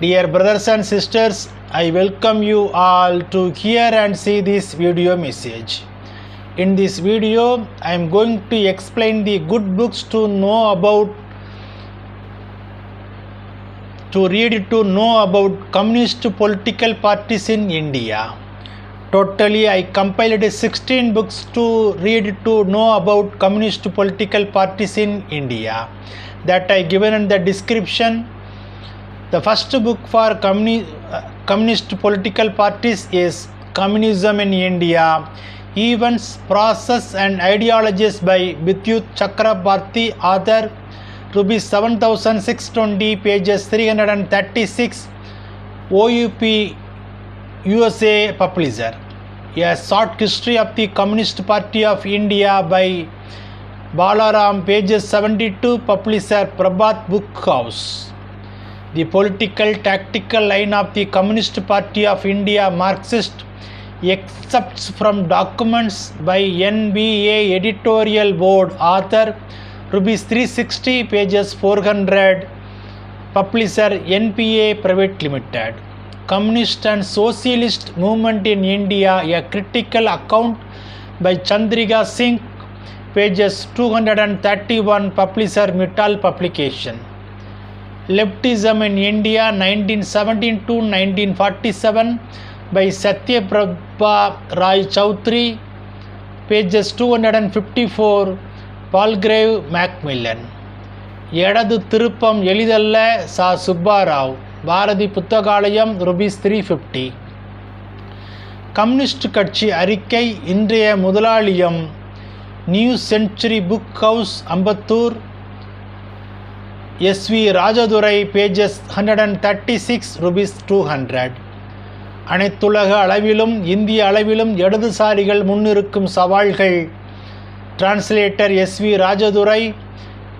Dear brothers and sisters, I welcome you all to hear and see this video message. In this video, I am going to explain the good books to know about to read to know about communist political parties in India. Totally, I compiled 16 books to read to know about communist political parties in India that I given in the description. The first book for communi- uh, communist political parties is Communism in India. Events, Process and Ideologies by Vidyut Chakrabarti, author rupees 7620 pages 336 OUP USA publisher. A short history of the communist party of india by balaram pages 72 publisher prabhat book house the political tactical line of the communist party of india marxist excepts from documents by nba editorial board author rupees 360 pages 400 publisher npa private limited. Communist and socialist movement in india a critical account by chandrika singh pages 231 publisher mittal publication leftism in India nineteen seventeen to nineteen forty seven by Satyaprabha Roy Chowdhury pages two hundred and fifty four Palgrave Macmillan இடது திருப்பம் எளிதல்ல சா Subbarao Bharathi Puthagalayam rupees three fifty communist கட்சி அறிக்கை இன்றைய முதலாளியம் New Century Book House Ambattur SV Rajadurai pages hundred and thirty six rupees two hundred அனைத்துலக அளவிலும் இந்திய அளவிலும் இடதுசாரிகள் முன்னிருக்கும் சவால்கள். Translator SV Rajadurai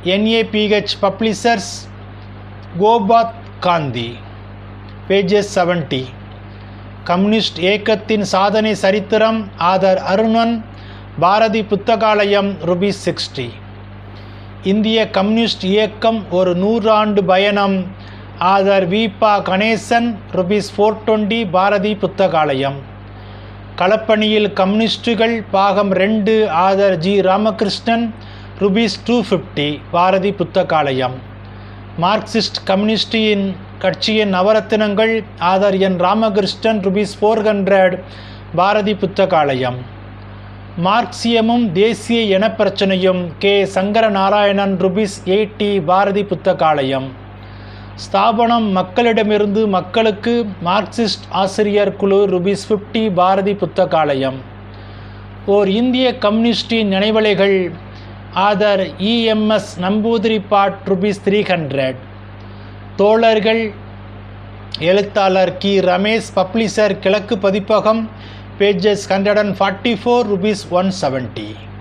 NABH publishers Kobad Ghandy. Pages seventy communist இயக்கத்தின் சாதனை சரித்திரம் author Arunan Bharathi Puthagalayam rupees sixty இந்திய கம்யூனிஸ்ட் இயக்கம் ஒரு நூறாண்டு பயணம். Author Vibha Ganesan rupees four twenty Bharathi Puthakalayam. களப்பணியில் கம்யூனிஸ்டுகள் பாகம் ரெண்டு author G. Ramakrishnan rupees two fifty Bharathi Puthakalayam. Marxist கம்யூனிஸ்டின் கட்சியின் நவரத்தினங்கள் author N. Ramakrishnan rupees four hundred Bharathi Puthakalayam. மார்க்சியமும் தேசிய இனப்பிரச்சனையும் K. Sankara Narayanan rupees eighty Bharathi Puthakalayam. ஸ்தாபனம் மக்களிடமிருந்து மக்களுக்கு Marxist ஆசிரியர் குழு ருபீஸ் ஃபிஃப்டி பாரதி புத்தகாலயம். ஓர் இந்திய கம்யூனிஸ்டின் நினைவலைகள் author EMS Namboodiripad rupees three hundred தோழர்கள் எழுத்தாளர் கி. ரமேஷ் பப்ளிஷர் கிழக்கு பதிப்பகம் Pages 144 rupees 170